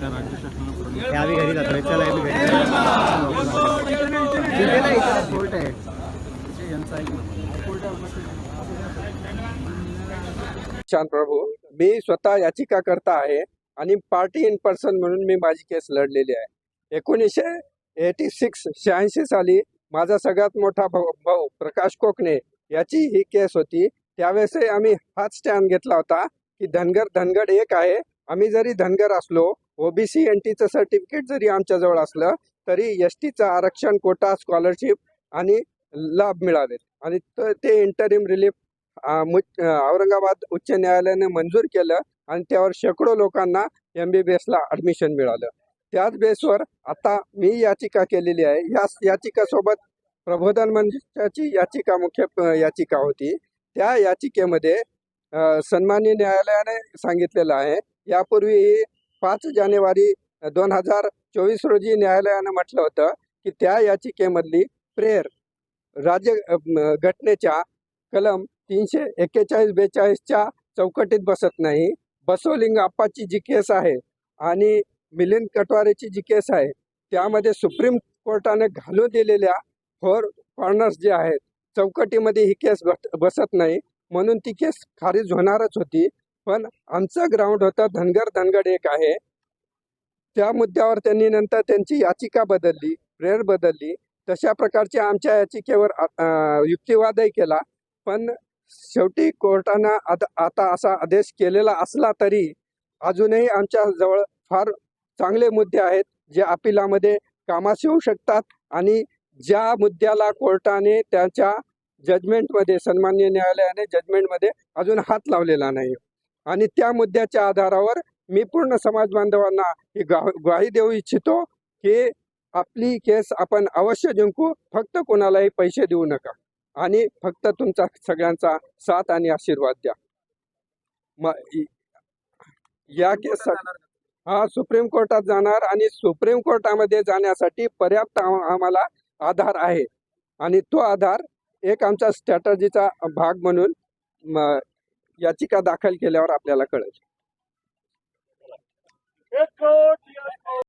त्या राज्य आम्ही घरी चला आम्ही घरी कोर्ट आहे. यांचं छान प्रभू. मी स्वतः याचिका करता आहे आणि पार्टी इन पर्सन म्हणून मी माझी केस लढलेली आहे. एकोणीसशे एटी सिक्स शहाऐंशी साली माझा सगळ्यात मोठा भाऊ भाऊ प्रकाश कोकणे याची ही केस होती. त्यावेळेसही आम्ही हाच स्टँड घेतला होता की धनगर धनगड एक आहे. आम्ही जरी धनगर असलो ओबीसी एन टीचं सर्टिफिकेट जरी आमच्याजवळ असलं तरी एस टीचं आरक्षण कोटा स्कॉलरशिप आणि लाभ मिळावेत. आणि ते इंटरिम रिलीफ औरंगाबाद उच्च न्यायालयाने मंजूर केलं आणि त्यावर शेकडो लोकांना एम बी बी एसला ॲडमिशन मिळालं. त्याच बेसवर आता मी याचिका केलेली आहे. या याचिकासोबत प्रबोधन मंचाची याचिका मुख्य याचिका होती. त्या याचिकेमध्ये अ, सन्माननीय न्यायालयाने सांगितलेलं आहे. यापूर्वी पाच जानेवारी दोन हजार चोवीस रोजी न्यायालयानं म्हटलं होतं की त्या याचिकेमधली प्रेयर राज्य घटनेच्या कलम तीनशे एक्केचाळीस बेचाळीसच्या चौकटीत बसत नाही. बसवलिंग आप्पाची जी केस आहे आणि मिलिंद कटवारेची जी केस आहे त्यामध्ये सुप्रीम कोर्टाने घालून दिलेल्या फोर कॉर्नर्स जे आहेत चौकटीमध्ये ही केस बस बसत नाही. म्हणून ती केस खारिज होणारच होती. पण आमचं ग्राउंड होतं धनगर धनगड एक आहे. त्या मुद्द्यावर त्यांनी नंतर त्यांची याचिका बदलली प्रेयर बदलली. तशा प्रकारच्या आमच्या याचिकेवर युक्तिवादही केला. पण शेवटी कोर्टानं आता आता असा आदेश केलेला असला तरी अजूनही आमच्या जवळ फार चांगले मुद्दे आहेत जे अपिलामध्ये कामास येऊ शकतात आणि ज्या मुद्द्याला कोर्टाने त्याच्या जजमेंटमध्ये सन्मान्य न्यायालयाने जजमेंटमध्ये अजून हात लावलेला नाही. आणि त्या मुद्द्याच्या आधारावर मी पूर्ण समाज बांधवांना ही ग्वा- ग्वाही देऊ इच्छितो की आपली केस आपण अवश्य जिंकू फक्त कोणालाही पैसे देऊ नका. आणि फक्त तुमचा सगळ्यांचा साथ आणि आशीर्वाद द्या. म इ- या केस हा सुप्रीम कोर्टात जाणार आणि सुप्रीम कोर्टामध्ये जाण्यासाठी पर्याप्त आम- आम्हाला आधार आहे. आणि तो आधार एक आमचा स्ट्रॅटजीचा भाग म्हणून याचिका दाखल केल्यावर आपल्याला कळेल.